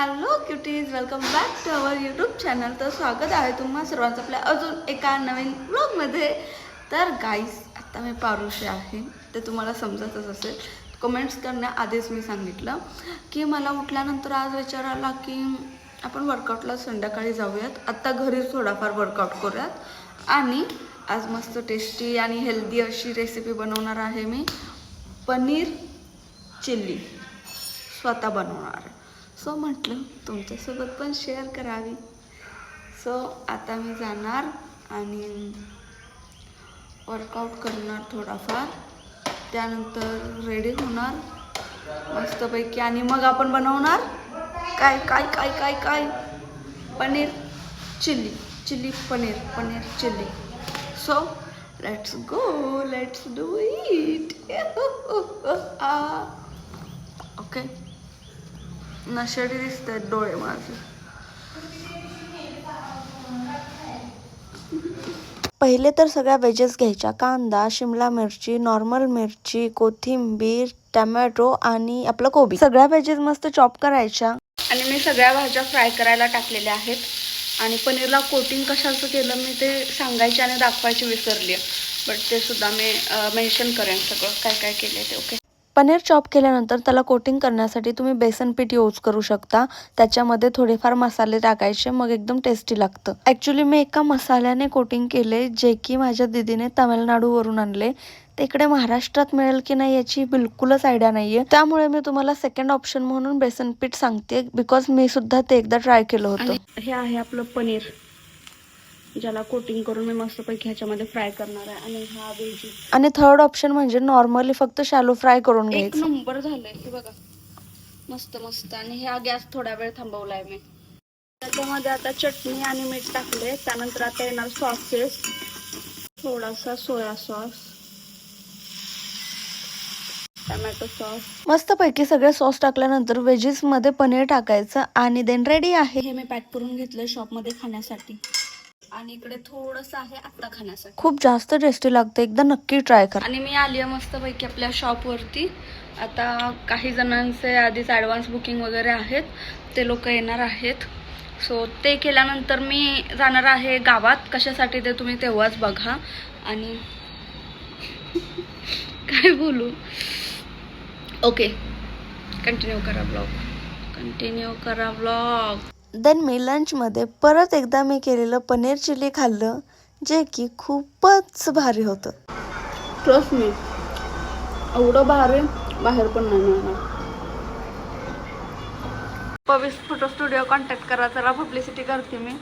Hello cuties welcome back to our YouTube channel तर स्वागत आहे तुम्हा सर्वांचं आपल्या अजून एका नवीन ब्लॉगमध्ये तर गाईस आता मी पारुशी आहे. ते तुम्हाला समजतच असेल. कमेंट्स करण्याआधीच मी सांगितलं की मला उठल्यानंतर आज विचार आला की आपण वर्कआउटला संध्याकाळी जाऊयात. आत्ता घरीच थोडाफार वर्कआउट करूयात. आणि आज मस्त टेस्टी आणि हेल्दी अशी रेसिपी बनवणार आहे मी. पनीर चिल्ली. स्वतः बनवणार सो म्हटलं तुमच्यासोबत पण शेअर करावी. सो आता मी जाणार आणि वर्कआउट करणार थोडाफार. त्यानंतर रेडी होणार. मस्तपैकी. आणि मग आपण बनवणार काय काय काय काय काय? Paneer chilli. Chilli paneer paneer chilli. So let's go let's do it okay नशेडी दिसतात डोळे माझे. पहिले तर सगळ्या वेजेस घ्यायच्या. कांदा शिमला मिरची नॉर्मल मिरची कोथिंबीर टमॅटो आणि आपलं कोबी. सगळ्या वेजेस मस्त चॉप करायच्या. आणि मी सगळ्या भाज्या फ्राय करायला टाकलेल्या आहेत. आणि पनीरला कोटिंग कशाचं केलं मी ते सांगायचे आणि दाखवायची विसरली बट ते सुद्धा मी मेन्शन करेन सगळं. काय काय केलं ते ओके पनीर चॉप केल्यानंतर त्याला कोटिंग करण्यासाठी तुम्ही बेसन पीठ यूज करू शकता. त्याच्यामध्ये थोडेफार मसाले टाकायचे मग एकदम टेस्टी लागतं. ॲक्च्युली मी एका मसाल्याने कोटिंग केले जे की माझ्या दिदीने तामिळनाडूवरून आणले. ते इकडे महाराष्ट्रात मिळेल की नाही याची बिलकुलच आयडिया नाही आहे त्यामुळे मी तुम्हाला सेकंड ऑप्शन म्हणून बेसन पीठ सांगते बिकॉज मी सुद्धा ते एकदा ट्राय केलं होतं. हे आहे आपलं पनीर. ज्याला कोटिंग करून मी मस्तपैकी ह्याच्यामध्ये फ्राय करणार आहे. आणि हा वेजी आणि थर्ड ऑप्शन म्हणजे नॉर्मली फक्त शॅलो फ्राय करून एक घ्यायचं. नंबर झालंय हे बघा. मस्त मस्त. आणि हा गॅस थोडा वेळ थांबवलाय मी. त्याच्यामध्ये आता चटणी आणि मीठ टाकले त्यानंतर आता येणार सॉसेस थोडासा सोया सॉस टमॅटो सॉस मस्तपैकी सगळे सॉस टाकल्यानंतर वेजीसमध्ये पनीर टाकायचं आणि देन रेडी आहे. हे मी पॅक करून घेतलंय शॉपमध्ये खाण्यासाठी. आणि इकडे थोडंसं आहे आत्ता खाण्यासाठी. खूप जास्त टेस्टी लागतं. एकदा नक्की ट्राय करा. आणि मी आली आहे मस्तपैकी आपल्या शॉपवरती आता काही जणांचे आधीच ॲडव्हान्स बुकिंग वगैरे आहेत. ते लोक येणार आहेत. सो ते केल्यानंतर मी जाणार आहे गावात. कशासाठी ते तुम्ही तेव्हाच बघा. आणि काय बोलू? ओके कंटिन्यू करा ब्लॉग कंटिन्यू करा ब्लॉग देन मी लंचमध्ये परत एकदा मी केलेलं पनीर चिली खाल्लं जे की खूपच भारी होतं. ट्रस्ट मी एवढं भारी बाहेर पण नाही मिळणार. पवीस फोटो स्टुडिओ कॉन्टॅक्ट करा चला पब्लिसिटी करते मी.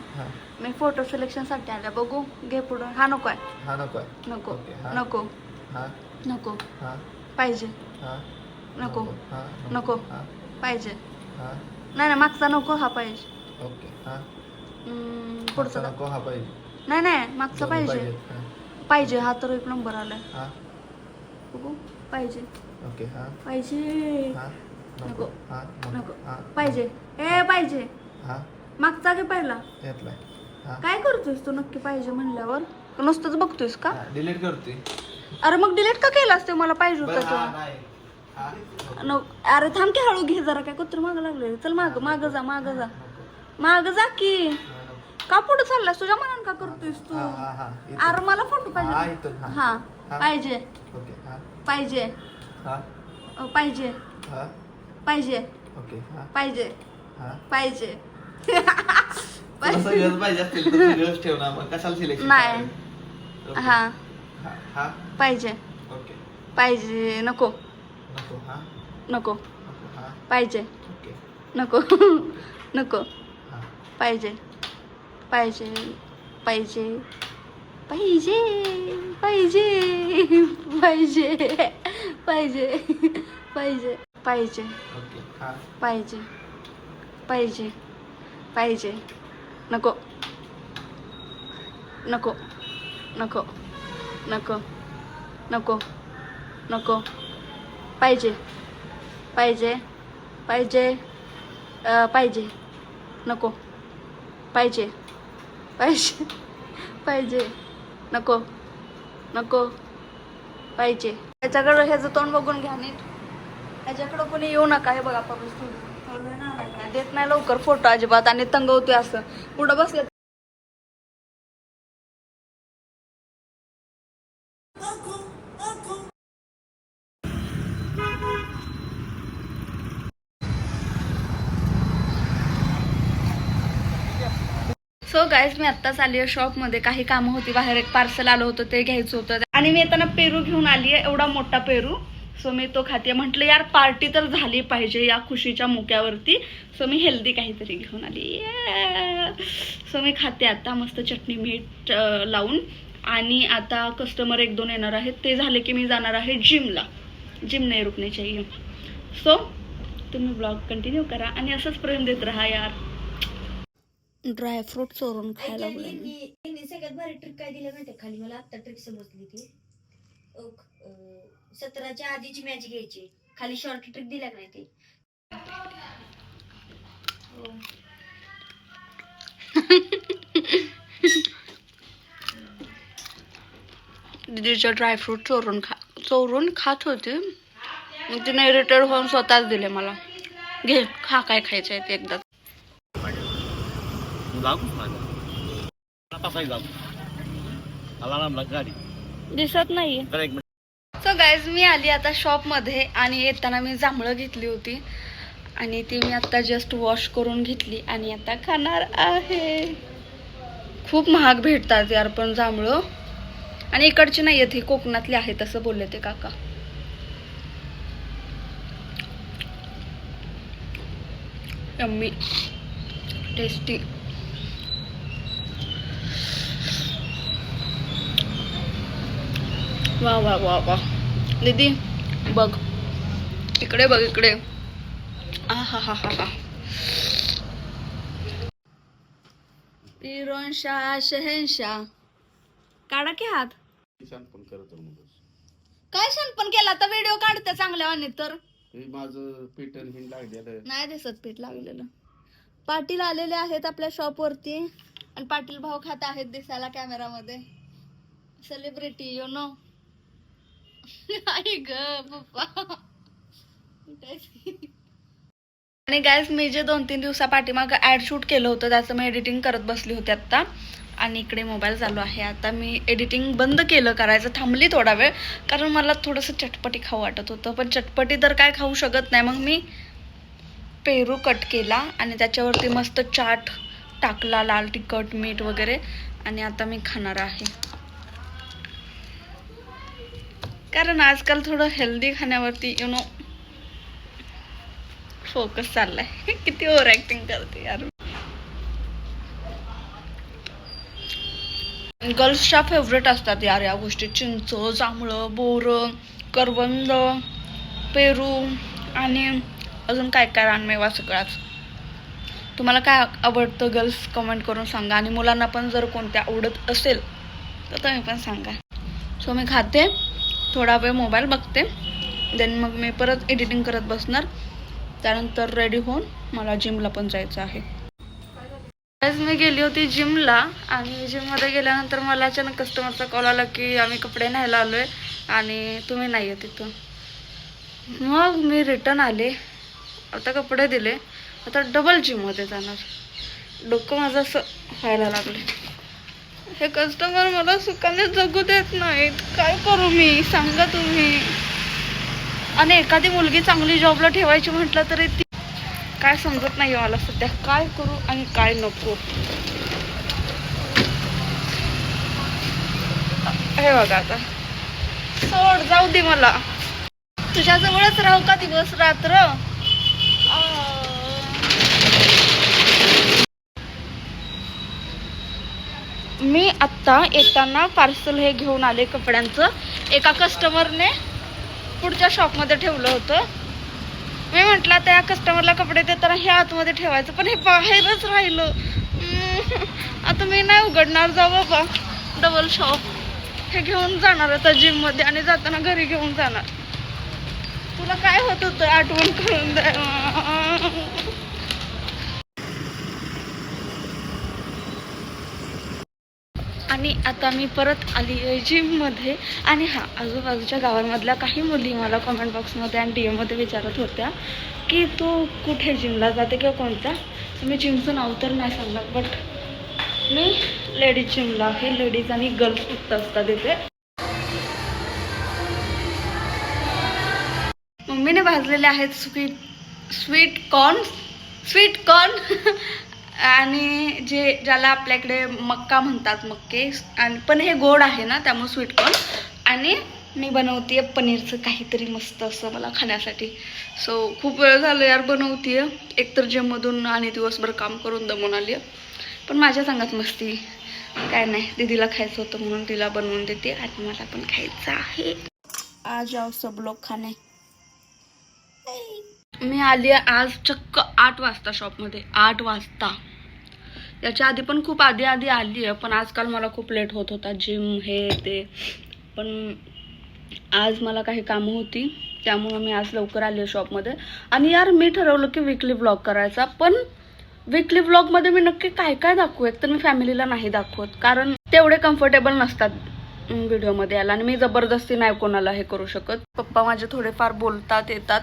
मी फोटो सिलेक्शनसाठी आल्या. बघू घे पुढं. हा नको आहे. हा नको आहे. नको. ओके, हा. नको. हा. नको. हा. पाहिजे. हा. नको. हा नको. हा. पाहिजे. हा. नाही नाही मागचा नको हा पाहिजे. ओके. हा? पुढचा नको हा पाहिजे. नाही नाही मागचा दोन्ही पाहिजे. पाहिजेत. हा. पाहिजे हा तर एक नंबर आलाय. हा? बघू पाहिजे. ओके हा. पाहिजे. हा? नको. नको हा नको. हा. पाहिजे. ए पाहिजे. हा? मागचा की पहिला. घेतलाय. हा. काय करतोयस तू नक्की पाहिजे म्हणल्यावर? नुसतंच बघतोयस का? डिलीट करते. अरे मग डिलीट का केलास ते? मला पाहिजे बरं, होतं हा, तो नाही. हा, नको, नको. अरे थांब की हळू घे जरा काय कुत्र मागं लागले चल माग माग जा माग जा. माग जा की. का पुढे चाललास? तुझ्या मनान का करतोयस तू? हा, हा, हा. इथं. अरे मला फोटो हा, पाहिजे इथं, हा. हा हा. पाहिजे. ओके हा. पाहिजे. हा. अ, पाहिजे. हा. पाहिजे. ओके हा. पाहिजे. हा. पाहिजे. तुला सगळंच पाहिजे. असतील तर सगळंच ठेव ना मग कशाला सिलेक्शन नाही. हा. पाहिजे. ओके. पाहिजे. नको. नको हा. नको. नको हा. पाहिजे. ओके. नको. नको. पाहिजे पाहिजे पाहिजे पाहिजे पाहिजे पाहिजे पाहिजे पाहिजे पाहिजे हा पाहिजे पाहिजे पाहिजे नको नको नको नको नको नको पाहिजे पाहिजे पाहिजे पाहिजे नको पाहिजे. पाहिजे. पाहिजे. नको. नको. पाहिजे. ह्याच्याकडं ह्याचं तोंड बघून घ्या नीट. ह्याच्याकडं कोणी येऊ नका हे बघा नाही देत नाही लवकर फोटो अजिबात आणि तंगवतोय असं. पुढं बसलं सो गायस मी आत्ताच आली आहे शॉपमध्ये काही कामं होती बाहेर एक पार्सल आलं होतं ते घ्यायचं होतं. आणि मी येताना पेरू घेऊन आली आहे एवढा मोठा पेरू. सो मी तो खाते म्हटलं यार पार्टी तर झाली पाहिजे या खुशीच्या मुक्यावरती. सो मी हेल्दी काहीतरी घेऊन आली सो मी खाते आता मस्त चटणी मीठ लावून. आणि आता कस्टमर एक दोन येणार आहेत. ते झाले की मी जाणार आहे जिमला जिम नाही रुकण्याच्या सो तुम्ही ब्लॉग कंटिन्यू करा आणि असंच प्रेम देत राहा यार. ड्रायफ्रूट चोरून खायला लागले मी. त्यांनी सगळ्यात भारी ट्रिक काय दिलं माहितीये खाली मला आत्ता ट्रिक समजली ती. सतराच्या आधीची मॅच घ्यायची. खाली शॉर्ट ट्रिक दिल्या का नाही ते? दीदीचं ड्रायफ्रूट चोरून खा चोरून खात होते. मग तिने इरिटेड होऊन स्वतःच दिले मला. घे खा काय खायचं आहे ते एकदा. लागूच माझा तसाही जाऊ अलारामला गाडी दिसत नाही. तर एक मिनिट सो गायज मी आली आता शॉपमध्ये आणि येताना मी जांभळं घेतली होती. आणि ती मी आता जस्ट वॉश करून घेतली आणि आता खाणार आहे. खूप महाग भेटतात यार पण जांभळं. आणि इकडची नाही आहेत ही कोकणातली आहेत असं बोलले ते काका. यम्मी. टेस्टी वा वा वा वा. दीदी बघ. इकडे बघ इकडे. आ हा हा हा हा. शाह शहनशाह काढा की हात. काय पण केला आता व्हिडिओ काढते चांगल्या वाणी तर. माझं पेटन हिंड लागलेलं नाही दिसत पीठ लागलेलं. पाटील आलेले आहेत आपल्या शॉप वरती. आणि पाटील भाऊ खात आहेत दिसायला कॅमेरामध्ये सेलिब्रिटी यु नो आई ग पप्पा. आणि गॅस मी जे दोन तीन दिवसा पाठीमाग ॲड शूट केलं होतं त्याचं मी एडिटिंग करत बसली होती आत्ता. आणि इकडे मोबाईल चालू आहे. आता मी एडिटिंग बंद केलं करायचं थांबली थोडा वेळ कारण मला थोडंसं चटपटी खाऊ वाटत होतं. पण चटपटी तर काय खाऊ शकत नाही. मग मी पेरू कट केला आणि त्याच्यावरती मस्त चाट टाकला लाल तिखट मीठ वगैरे. आणि आता मी खाणार आहे. कारण आजकाल थोडं हेल्दी खाण्यावरती यु नो फोकस चाललाय. किती ओव्हर ऍक्टिंग करते यार. गर्ल्सच्या फेवरेट असतात यार या गोष्टी. चिंच जांभळं बोरं करवंद पेरू आणि अजून काय काय रानमेवा सगळाच तुम्हाला काय आवडतं गर्ल्स कमेंट करून सांगा. आणि मुलांना पण जर कोणत्या आवडत असेल तर तुम्ही पण सांगा. सो मी खाते. थोडा वेळ मोबाईल बघते. देन मग मी परत एडिटिंग करत बसणार. त्यानंतर रेडी होऊन मला जिमला पण जायचं आहे. आज मी गेली होती जिमला आणि जिममध्ये गेल्यानंतर मला अचानक कस्टमरचा कॉल आला की आम्ही कपडे न्यायला आलो आहे आणि तुम्ही नाही आहे तिथून मग मी रिटर्न आले. आता कपडे दिले. आता डबल जिममध्ये जाणार. डोकं माझं असं व्हायला लागले हे कस्टमर मला सुखाने जगू देत नाहीत. काय करू मी? सांगा तुम्ही. आणि एखादी मुलगी चांगली जॉबला ठेवायची म्हटलं तरी ती काय समजत नाही हो मला सध्या. काय करू आणि काय नको? हे बघा आता. सोड जाऊ दे मला. तुझ्याजवळच राहू का दिवस रात्र? मी आत्ता येताना पार्सल हे घेऊन आले कपड्यांचं. एका कस्टमरने पुढच्या शॉपमध्ये ठेवलं होतं. मी म्हटलं त्या कस्टमरला कपडे देताना हे आतमध्ये ठेवायचं पण हे बाहेरच राहिलं. आता मी नाही उघडणार जा बाबा. डबल शॉप हे घेऊन जाणार आता जिममध्ये आणि जाताना घरी घेऊन जाणार. तुला काय होत होतं? आठवण करून द्या आणि आता मी परत आली आहे जिममध्ये आणि हां आजूबाजूच्या गावांमधल्या काही मुली मला कमेंट बॉक्समध्ये आणि डी एममध्ये विचारत होत्या की तू कुठे जिमला जाते किंवा कोणत्या? मी जिमचं नाव तर नाही सांगणार बट मी लेडीज जिमला हे लेडीज आणि गर्ल्स फक्त असतात इथे. मम्मीने भाजलेले आहेत sweet sweet corn sweet corn आणि जे ज्याला आपल्याकडे मक्का म्हणतात मक्के आणि पण हे गोड आहे ना त्यामुळे स्वीट कॉर्न आणि मी बनवते पनीरचं काहीतरी मस्त असं मला खाण्यासाठी. सो खूप वेळ झालं यार बनवते एकतर जिममधून आणि दिवसभर काम करून दमून आली पण माझ्या सांगत मस्ती. काय नाही दीदीला खायचं होतं म्हणून तिला बनवून देते आणि मला पण खायचं आहे. आज जाओ सब लोग खाणे. मी आली आहे आज चक्क आठ वाजता शॉपमध्ये आठ वाजता. याच्या आधी पण खूप आधी आधी आली आहे पण आजकाल मला खूप लेट होत होता. जिम हे ते. पण आज मला काही कामं होती त्यामुळं मी आज लवकर आली आहे शॉपमध्ये आणि यार मी ठरवलं की विकली ब्लॉग करायचा पण विकली ब्लॉगमध्ये मी नक्की काय काय दाखवू? एक तर मी फॅमिलीला नाही दाखवत कारण तेवढे कम्फर्टेबल नसतात व्हिडिओमध्ये यायला. आणि मी जबरदस्ती नाही कोणाला हे करू शकत. पप्पा माझे थोडेफार बोलतात येतात.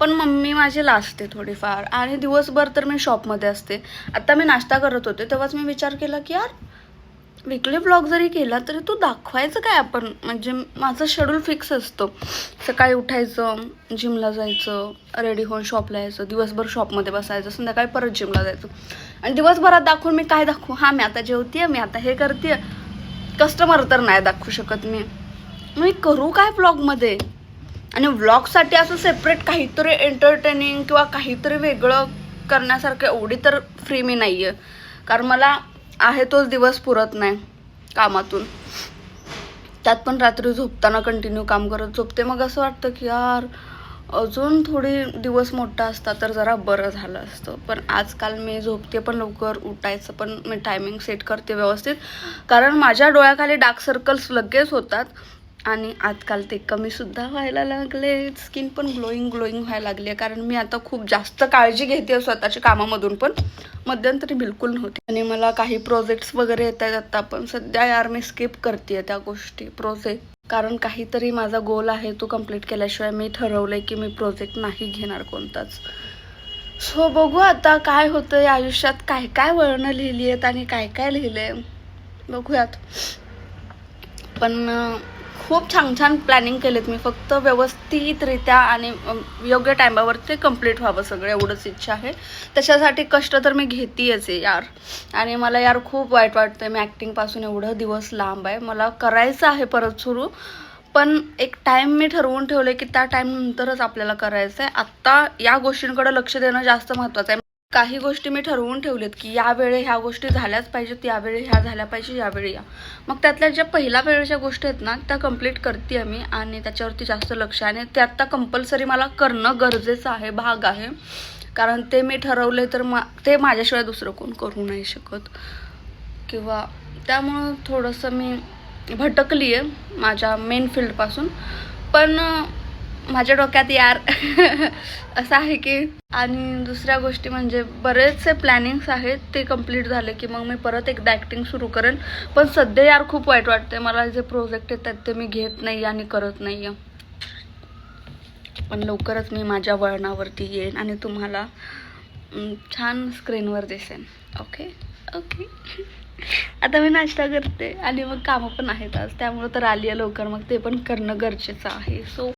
पण मम्मी माझी लाजते थोडीफार. आणि दिवसभर तर मी शॉपमध्ये असते. आत्ता मी नाश्ता करत होते तेव्हाच मी विचार केला की यार विकली ब्लॉग जरी केला तरी तू दाखवायचं काय आपण? म्हणजे माझं शेड्यूल फिक्स असतं. सकाळी उठायचं जिमला जायचं रेडी होऊन शॉपला यायचं दिवसभर शॉपमध्ये बसायचं संध्याकाळी परत जिमला जायचं. आणि दिवसभरात दाखवून मी काय दाखवू? हां मी आता जेवतीये मी आता हे करते कस्टमर तर नाही दाखवू शकत मी. मी करू काय ब्लॉगमध्ये आणि व्लॉगसाठी असं सेपरेट काहीतरी एंटरटेनिंग किंवा काहीतरी वेगळं करण्यासारखं एवढी तर फ्री मी नाही आहे कारण मला आहे तोच दिवस पुरत नाही कामातून. त्यात पण रात्री झोपताना कंटिन्यू काम करत झोपते. मग असं वाटतं की यार अजून थोडी दिवस मोठा असता तर जरा बरं झालं असतं. पण आजकाल मी झोपते पण लवकर उठायचं पण मी टायमिंग सेट करते व्यवस्थित. कारण माझ्या डोळ्याखाली डार्क सर्कल्स लगेच होतात. आणि आजकाल ते कमीसुद्धा व्हायला लागले. स्किन पण ग्लोईंग ग्लोईंग व्हायला लागली आहे. कारण मी आता खूप जास्त काळजी घेते स्वतःच्या कामामधून पण. मध्यंतरी बिलकुल नव्हती. आणि मला काही प्रोजेक्ट्स वगैरे येत आहेत आता पण सध्या यार मी स्किप करते त्या गोष्टी प्रोजेक्ट कारण काहीतरी माझा गोल आहे तो कंप्लीट केल्याशिवाय मी ठरवलंय की मी प्रोजेक्ट नाही घेणार कोणताच. सो बघू आता काय होतं या आयुष्यात काय काय वळणं लिहिली आहेत आणि काय काय लिहिलंय. बघूयात. पण खूप छान छान प्लॅनिंग केलेत मी. फक्त व्यवस्थितरित्या आणि योग्य टायमावर ते कंप्लीट व्हावं सगळं एवढंच इच्छा आहे. त्याच्यासाठी कष्ट तर मी घेतीयच आहे यार. आणि मला यार खूप वाईट वाटतंय. मी ॲक्टिंगपासून एवढं दिवस लांब आहे. मला करायचं आहे परत सुरू. पण एक टाईम मी ठरवून ठेवले की त्या टाईम नंतरच आपल्याला करायचं आहे आत्ता या गोष्टींकडे लक्ष देणं जास्त महत्त्वाचं आहे. काही गोष्टी मी ठरवून ठेवलेत की यावेळी ह्या गोष्टी झाल्याच पाहिजेत यावेळी ह्या झाल्या पाहिजे यावेळी या. मग त्यातल्या ज्या पहिल्या वेळेच्या गोष्टी आहेत ना त्या कंप्लीट करते मी आणि त्याच्यावरती जास्त लक्ष आहे आणि ते आत्ता कंपल्सरी मला करणं गरजेचं आहे भाग आहे. कारण ते मी ठरवले तर मा ते माझ्याशिवाय दुसरं कोण करू नाही शकत. किंवा त्यामुळं थोडंसं मी भटकली आहे माझ्या मेन फील्डपासून पण माझ्या डोक्यात यार असं आहे की आणि दुसऱ्या गोष्टी म्हणजे बरेचसे प्लॅनिंग्स आहेत ते कंप्लीट झाले की मग मी परत एकदा ॲक्टिंग सुरू करेन. पण सध्या यार खूप वाईट वाटते मला जे प्रोजेक्ट येतात ते मी घेत नाही आणि करत नाही पण लवकरच मी माझ्या वळणावरती येईन आणि तुम्हाला छान स्क्रीनवर दिसेन. ओके ओके आता मी नाश्ता करते आणि मग कामं पण आहेत आज. त्यामुळं तर आली आहे लवकर. मग ते पण करणं गरजेचं आहे. सो